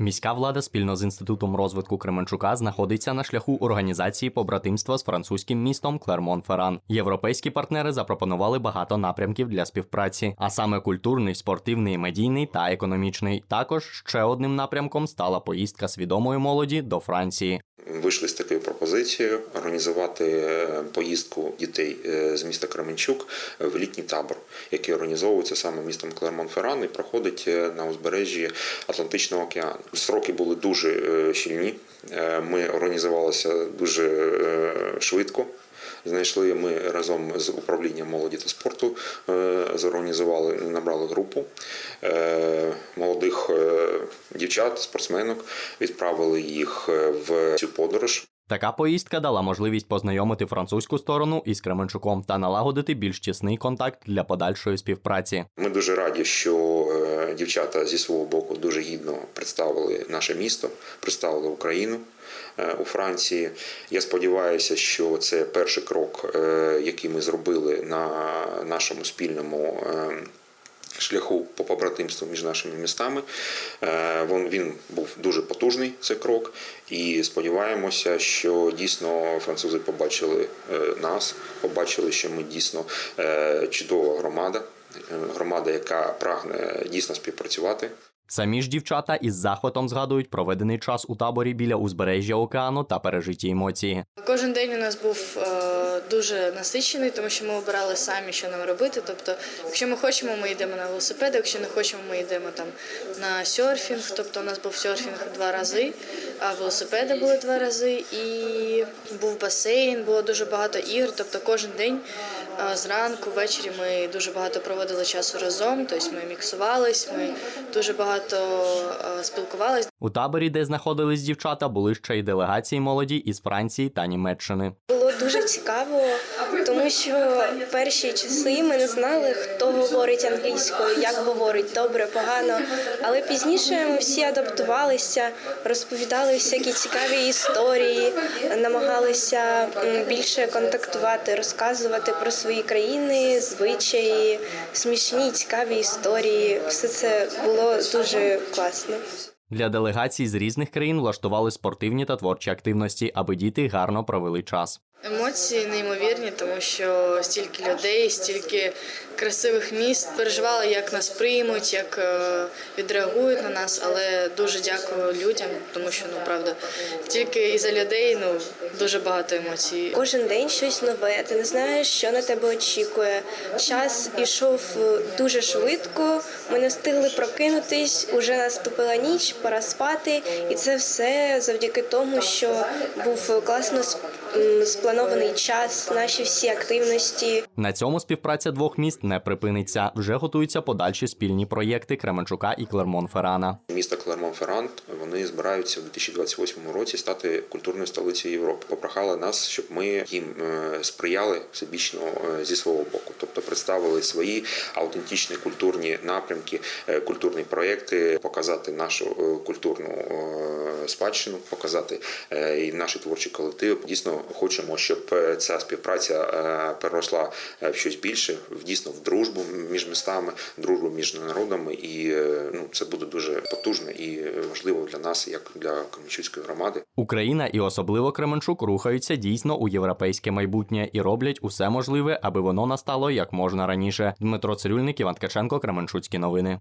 Міська влада спільно з інститутом розвитку Кременчука знаходиться на шляху організації побратимства з французьким містом Клермон-Ферран. Європейські партнери запропонували багато напрямків для співпраці, а саме культурний, спортивний, медійний та економічний. Також ще одним напрямком стала поїздка свідомої молоді до Франції. Вийшли з такою пропозицією організувати е, поїздку дітей е, з міста Кременчук в літній табор, який організовується саме містом Клермон-Ферран і проходить е, на узбережжі Атлантичного океану. Сроки були дуже е, щільні. Е, Ми організувалися дуже е, швидко. Знайшли ми разом з управлінням молоді та спорту, е, зорганізували, набрали групу е, молодих е, дівчат, спортсменок, відправили їх в цю подорож. Така поїздка дала можливість познайомити французьку сторону із Кременчуком та налагодити більш тісний контакт для подальшої співпраці. Ми дуже раді, що е, дівчата зі свого боку дуже гідно представили наше місто, представили Україну е, у Франції. Я сподіваюся, що це перший крок, е, який ми зробили на нашому спільному. Шляху по побратимству між нашими містами Е, Він був дуже потужний цей крок, і сподіваємося, що дійсно французи побачили е, нас, побачили, що ми дійсно е, чудова громада, громада, яка прагне дійсно співпрацювати. Самі ж дівчата із захватом згадують проведений час у таборі біля узбережжя океану та пережиті емоції. Кожен день у нас був е, дуже насичений, тому що ми обирали самі, що нам робити. Тобто, якщо ми хочемо, ми йдемо на велосипеди, якщо не хочемо, ми йдемо там на серфінг. Тобто, у нас був серфінг два рази, а велосипеди були два рази, і був басейн, було дуже багато ігор. Тобто, кожен день зранку, ввечері ми дуже багато проводили часу разом. Тобто ми міксувались, ми дуже багато спілкувалися. У таборі, де знаходились дівчата, були ще й делегації молоді із Франції та Німеччини. Дуже цікаво, тому що перші часи ми не знали, хто говорить англійською, як говорить добре, погано. Але пізніше ми всі адаптувалися, розповідали всякі цікаві історії, намагалися більше контактувати, розказувати про свої країни, звичаї, смішні, цікаві історії. Все це було дуже класно. Для делегацій з різних країн влаштували спортивні та творчі активності, аби діти гарно провели час. Емоції неймовірні, тому що стільки людей, стільки красивих міст переживали, як нас приймуть, як е, відреагують на нас. Але дуже дякую людям, тому що ну правда, тільки із за людей ну дуже багато емоцій. Кожен день щось нове. Ти не знаєш, що на тебе очікує. Час ішов е, дуже швидко. Ми не встигли прокинутись. Уже наступила ніч, пора спати, і це все завдяки тому, що був класно сп- м, спланований час, наші всі активності. На цьому співпраця двох міст не припиниться. Вже готуються подальші спільні проєкти Кременчука і Клермон-Феррана. Місто Клермон-Ферран вони збираються в 2028 році стати культурною столицею Європи. Попрохали нас, щоб ми їм е, сприяли всебічно е, зі свого боку, тобто представили свої аутентичні культурні напрямки, е, культурні проекти, показати нашу культурну спадщину, показати і наші творчі колективи. Дійсно хочемо, щоб е, ця співпраця е, переросла е, в щось більше, в дійсно в дружбу між містами, дружбу між народами, і ну це буде дуже потужно і важливо для нас, як для Кам'янчуцької громади. Україна і особливо Кременчук рухаються дійсно у європейське майбутнє і роблять усе можливе, аби воно настало як можна раніше. Дмитро Цирюльник, Іван Ткаченко, Кременчуцькі новини.